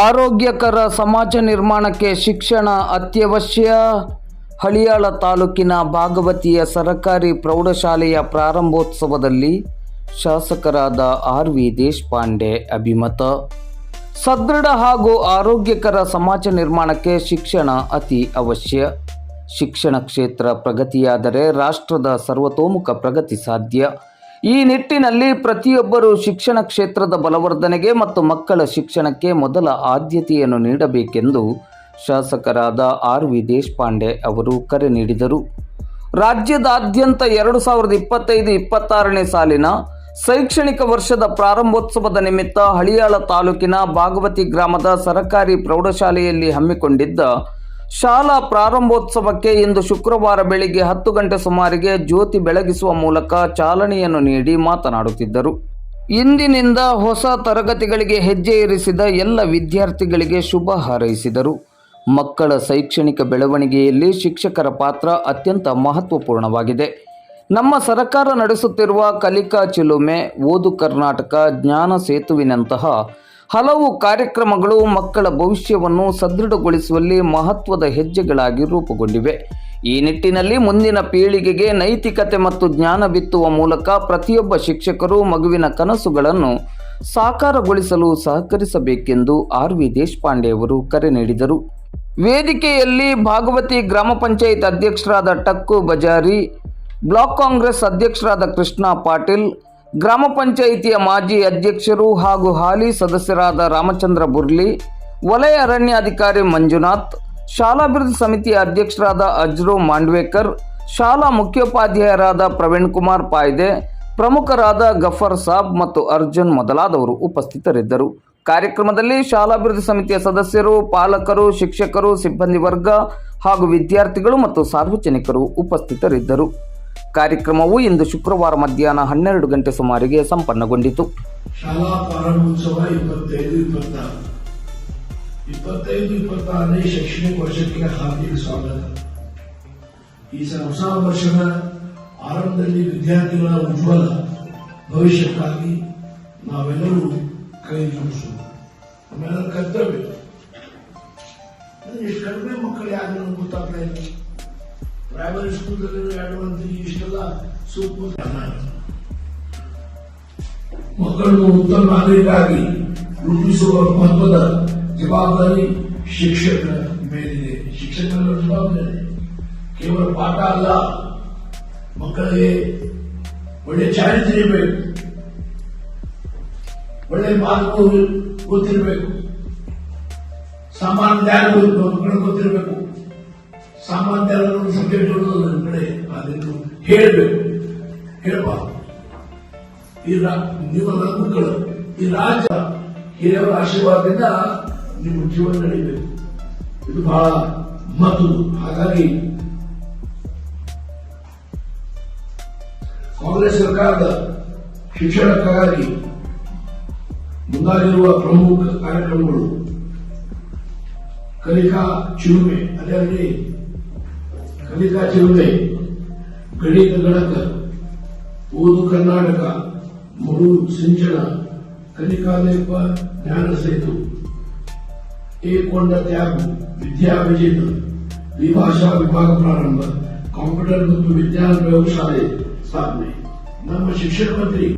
ಆರೋಗ್ಯಕರ ಸಮಾಜ ನಿರ್ಮಾಣಕ್ಕೆ ಶಿಕ್ಷಣ ಅತ್ಯವಶ್ಯ. ಹಳಿಯಾಳ ತಾಲೂಕಿನ ಭಾಗವತಿಯ ಸರಕಾರಿ ಪ್ರೌಢಶಾಲೆಯ ಪ್ರಾರಂಭೋತ್ಸವದಲ್ಲಿ ಶಾಸಕರಾದ ಆರ್ ವಿ ದೇಶಪಾಂಡೆ ಅಭಿಮತ. ಸದೃಢ ಹಾಗೂ ಆರೋಗ್ಯಕರ ಸಮಾಜ ನಿರ್ಮಾಣಕ್ಕೆ ಶಿಕ್ಷಣ ಅತಿ ಅವಶ್ಯ. ಶಿಕ್ಷಣ ಕ್ಷೇತ್ರ ಪ್ರಗತಿಯಾದರೆ ರಾಷ್ಟ್ರದ ಸರ್ವತೋಮುಖ ಪ್ರಗತಿ ಸಾಧ್ಯ. ಈ ನಿಟ್ಟಿನಲ್ಲಿ ಪ್ರತಿಯೊಬ್ಬರು ಶಿಕ್ಷಣ ಕ್ಷೇತ್ರದ ಬಲವರ್ಧನೆಗೆ ಮತ್ತು ಮಕ್ಕಳ ಶಿಕ್ಷಣಕ್ಕೆ ಮೊದಲ ಆದ್ಯತೆಯನ್ನು ನೀಡಬೇಕೆಂದು ಶಾಸಕರಾದ ಆರ್ ವಿ ದೇಶಪಾಂಡೆ ಅವರು ಕರೆ ನೀಡಿದರು. ರಾಜ್ಯದಾದ್ಯಂತ ಎರಡು ಸಾವಿರದ ಇಪ್ಪತ್ತೈದು ಇಪ್ಪತ್ತಾರನೇ ಸಾಲಿನ ಶೈಕ್ಷಣಿಕ ವರ್ಷದ ಪ್ರಾರಂಭೋತ್ಸವದ ನಿಮಿತ್ತ ಹಳಿಯಾಳ ತಾಲೂಕಿನ ಭಾಗವತಿ ಗ್ರಾಮದ ಸರಕಾರಿ ಪ್ರೌಢಶಾಲೆಯಲ್ಲಿ ಹಮ್ಮಿಕೊಂಡಿದ್ದ ಶಾಲಾ ಪ್ರಾರಂಭೋತ್ಸವಕ್ಕೆ ಇಂದು ಶುಕ್ರವಾರ ಬೆಳಿಗ್ಗೆ ಹತ್ತು ಗಂಟೆ ಸುಮಾರಿಗೆ ಜ್ಯೋತಿ ಬೆಳಗಿಸುವ ಮೂಲಕ ಚಾಲನೆಯನ್ನು ನೀಡಿ ಮಾತನಾಡುತ್ತಿದ್ದರು. ಇಂದಿನಿಂದ ಹೊಸ ತರಗತಿಗಳಿಗೆ ಹೆಜ್ಜೆ ಇರಿಸಿದ ಎಲ್ಲ ವಿದ್ಯಾರ್ಥಿಗಳಿಗೆ ಶುಭ ಹಾರೈಸಿದರು. ಮಕ್ಕಳ ಶೈಕ್ಷಣಿಕ ಬೆಳವಣಿಗೆಯಲ್ಲಿ ಶಿಕ್ಷಕರ ಪಾತ್ರ ಅತ್ಯಂತ ಮಹತ್ವಪೂರ್ಣವಾಗಿದೆ. ನಮ್ಮ ಸರ್ಕಾರ ನಡೆಸುತ್ತಿರುವ ಕಲಿಕಾ ಚಿಲುಮೆ, ಓದು ಕರ್ನಾಟಕ, ಜ್ಞಾನ ಸೇತುವಿನಂತಹ ಹಲವು ಕಾರ್ಯಕ್ರಮಗಳು ಮಕ್ಕಳ ಭವಿಷ್ಯವನ್ನು ಸದೃಢಗೊಳಿಸುವಲ್ಲಿ ಮಹತ್ವದ ಹೆಜ್ಜೆಗಳಾಗಿ ರೂಪುಗೊಂಡಿವೆ. ಈ ನಿಟ್ಟಿನಲ್ಲಿ ಮುಂದಿನ ಪೀಳಿಗೆಗೆ ನೈತಿಕತೆ ಮತ್ತು ಜ್ಞಾನ ಬಿತ್ತುವ ಮೂಲಕ ಪ್ರತಿಯೊಬ್ಬ ಶಿಕ್ಷಕರು ಮಗುವಿನ ಕನಸುಗಳನ್ನು ಸಾಕಾರಗೊಳಿಸಲು ಸಹಕರಿಸಬೇಕೆಂದು ಆರ್ ವಿ ದೇಶಪಾಂಡೆ ಅವರು ಕರೆ ನೀಡಿದರು. ವೇದಿಕೆಯಲ್ಲಿ ಭಾಗವತಿ ಗ್ರಾಮ ಪಂಚಾಯತ್ ಅಧ್ಯಕ್ಷರಾದ ಟಕ್ಕು ಬಜಾರಿ, ಬ್ಲಾಕ್ ಕಾಂಗ್ರೆಸ್ ಅಧ್ಯಕ್ಷರಾದ ಕೃಷ್ಣ ಪಾಟೀಲ್ ಗ್ರಾಮ ಪಂಚಾಯಿತಿಯ ಮಾಜಿ ಅಧ್ಯಕ್ಷರು ಹಾಗೂ ಹಾಲಿ ಸದಸ್ಯರಾದ ರಾಮಚಂದ್ರ ಬುರ್ಲಿ, ವಲಯ ಅರಣ್ಯಾಧಿಕಾರಿ ಮಂಜುನಾಥ್, ಶಾಲಾಭಿವೃದ್ಧಿ ಸಮಿತಿಯ ಅಧ್ಯಕ್ಷರಾದ ಅಜ್ರು ಮಾಂಡ್ವೇಕರ್, ಶಾಲಾ ಮುಖ್ಯೋಪಾಧ್ಯಾಯರಾದ ಪ್ರವೀಣ್ ಕುಮಾರ್ ಪಾಯ್ದೆ, ಪ್ರಮುಖರಾದ ಗಫರ್ ಸಾಬ್ ಮತ್ತು ಅರ್ಜುನ್ ಮೊದಲಾದವರು ಉಪಸ್ಥಿತರಿದ್ದರು. ಕಾರ್ಯಕ್ರಮದಲ್ಲಿ ಶಾಲಾಭಿವೃದ್ಧಿ ಸಮಿತಿಯ ಸದಸ್ಯರು, ಪಾಲಕರು, ಶಿಕ್ಷಕರು, ಸಿಬ್ಬಂದಿ ವರ್ಗ ಹಾಗೂ ವಿದ್ಯಾರ್ಥಿಗಳು ಮತ್ತು ಸಾರ್ವಜನಿಕರು ಉಪಸ್ಥಿತರಿದ್ದರು. ಕಾರ್ಯಕ್ರಮವು ಇಂದು ಶುಕ್ರವಾರ ಮಧ್ಯಾಹ್ನ ಹನ್ನೆರಡು ಗಂಟೆ ಸುಮಾರಿಗೆ ಸಂಪನ್ನಗೊಂಡಿತು. ಶಾಲಾ ಪ್ರಾರಂಭೋತ್ಸವ ಇಪ್ಪತ್ತೈದು ಇಪ್ಪತ್ತಾರು ಇಪ್ಪತ್ತೈದು, ಇಪ್ಪತ್ತಾರನೇ ಶೈಕ್ಷಣಿಕ ವರ್ಷಕ್ಕೆ ಹಾರ್ದಿಕ ಸ್ವಾಗತ. ಈ ಹೊಸ ವರ್ಷದ ಆರಂಭದಲ್ಲಿ ವಿದ್ಯಾರ್ಥಿಗಳ ಉಜ್ವಲ ಭವಿಷ್ಯಕ್ಕಾಗಿ ನಾವೆಲ್ಲರೂ ಕೈ ಜೋಡಿಸೋದು ಕರ್ತವ್ಯ. ಎಷ್ಟು ಕಡಿಮೆ ಮಕ್ಕಳು ಯಾರು ಗೊತ್ತಾಗ್ತಾ ಇಲ್ಲ. ಪ್ರೈಮರಿ ಸ್ಕೂಲ್ದಲ್ಲಿ ಎರಡು ಮಂದಿ ಇಷ್ಟೆಲ್ಲ ಸೂಪರ್ ಮಕ್ಕಳನ್ನು ಉತ್ತಮ ನಾಗರಿಕರಾಗಿ ರೂಪಿಸುವ ಮಹತ್ವದ ಜವಾಬ್ದಾರಿ ಶಿಕ್ಷಕರ ಮೇಲಿದೆ. ಶಿಕ್ಷಕರ ಜವಾಬ್ದಾರಿ ಕೇವಲ ಪಾಠ ಅಲ್ಲ, ಮಕ್ಕಳಿಗೆ ಒಳ್ಳೆ ಚಾರಿತ್ರ್ಯ ಇರಬೇಕು. ಒಳ್ಳೆ ಮಾರ್ಗ ಗೊತ್ತಿರಬೇಕು. ಸಾಮಾನ್ಯ ಜ್ಞಾನ ಮಕ್ಕಳು ಗೊತ್ತಿರಬೇಕು. ಸಾಮಾನ್ಯ ಸಬ್ಜೆಕ್ಟ್ ನನ್ನ ಕಡೆ ಅದನ್ನು ಹೇಳಬೇಕು. ಹೇಳಬಾರ್ದು ಈ ನನ್ನ ಮಕ್ಕಳು ಈ ರಾಜ್ಯ ಹಿರಿಯವರ ಆಶೀರ್ವಾದದಿಂದ ನಿಮ್ಮ ಜೀವನ ನಡೀಬೇಕು. ಇದು ಬಹಳ ಮತ್ತು ಹಾಗಾಗಿ ಕಾಂಗ್ರೆಸ್ ಸರ್ಕಾರದ ಶಿಕ್ಷಣಕ್ಕಾಗಿ ಮುಂದಾಗಿರುವ ಪ್ರಮುಖ ಕಾರ್ಯಕ್ರಮಗಳು ಕಲಿಕಾ, ಚಿಲುಮೆ ಅದರಲ್ಲಿ ಕಲಿಕಾ ಚಿಲುಮೆ ಗಣಿತ ಗಣಕ, ಓದು ಕರ್ನಾಟಕ ಮರು ಸಿಂಚನ, ಕಲಿಕಾಲೇಪ ಜ್ಞಾನ ಸೇತು ಏಕೊಂಡ ತ್ಯಾಗ, ವಿದ್ಯಾ ವಿಜೇತ ದ್ವಿಭಾಷಾ ವಿಭಾಗ ಪ್ರಾರಂಭ, ಕಂಪ್ಯೂಟರ್ ಮತ್ತು ವಿಜ್ಞಾನ ಪ್ರಯೋಗಶಾಲೆ ಸ್ಥಾಪನೆ ನಮ್ಮ ಶಿಕ್ಷಣ ಮಂತ್ರಿ